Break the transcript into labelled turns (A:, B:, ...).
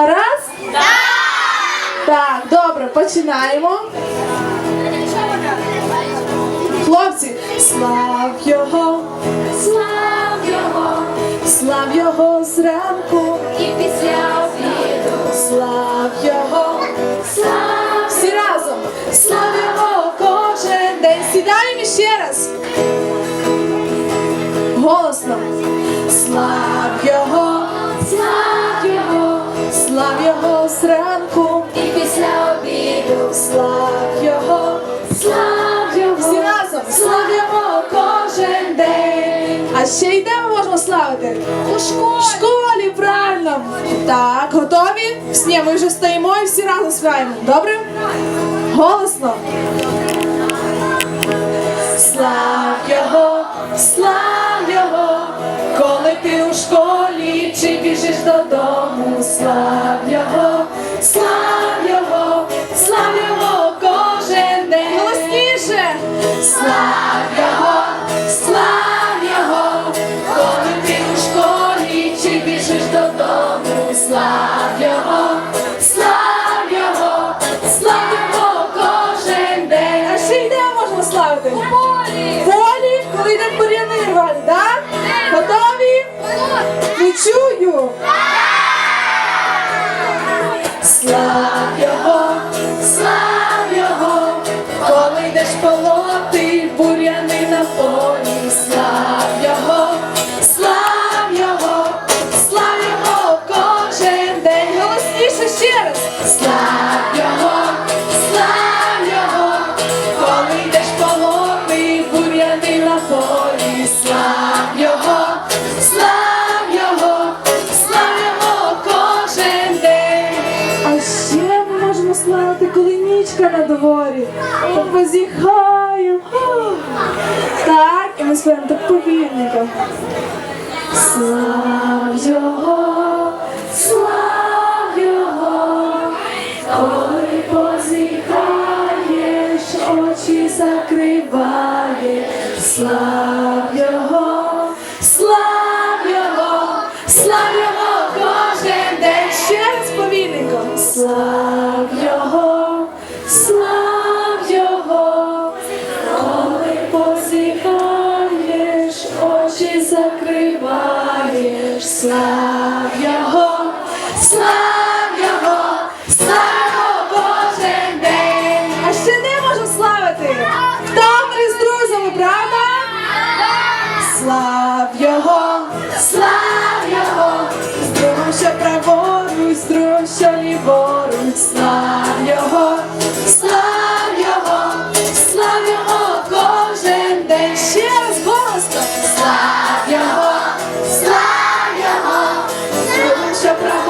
A: Гаразд? Так, добре, починаємо. Хлопці, слав його,
B: Слав його
A: слав його зранку,
B: і після обіду.
A: слав його.
B: Слав
A: Всі разом, слав його кожен день. Сідаємо ще раз. Голосно. Слав його,
B: слав його
A: слав його зранку,
B: і після обіду.
A: слав його.
B: Слав його
A: Всі разом славимо кожен день. А ще й де ми можемо славити? У школі. В школі, правильно. Так, готові? Ні, ми вже стоїмо і всі разом співаємо. Добре? Голосно. Слав його, слав його, коли ти у школі чи біжиш додому, слав Слав славити, коли нічка на дворі. Позіхаємо. Так, і ми співаємо так повільненько. Слав його, слав його, коли позіхаєш, очі закриваєш. Слав закриваєш. Слав його, слав його, слав його кожен день. А ще не можу славити. В таборі з друзями, правда? Слав його, слав його, з другом, що праворуч, з другом, що ліворуч. aplauso.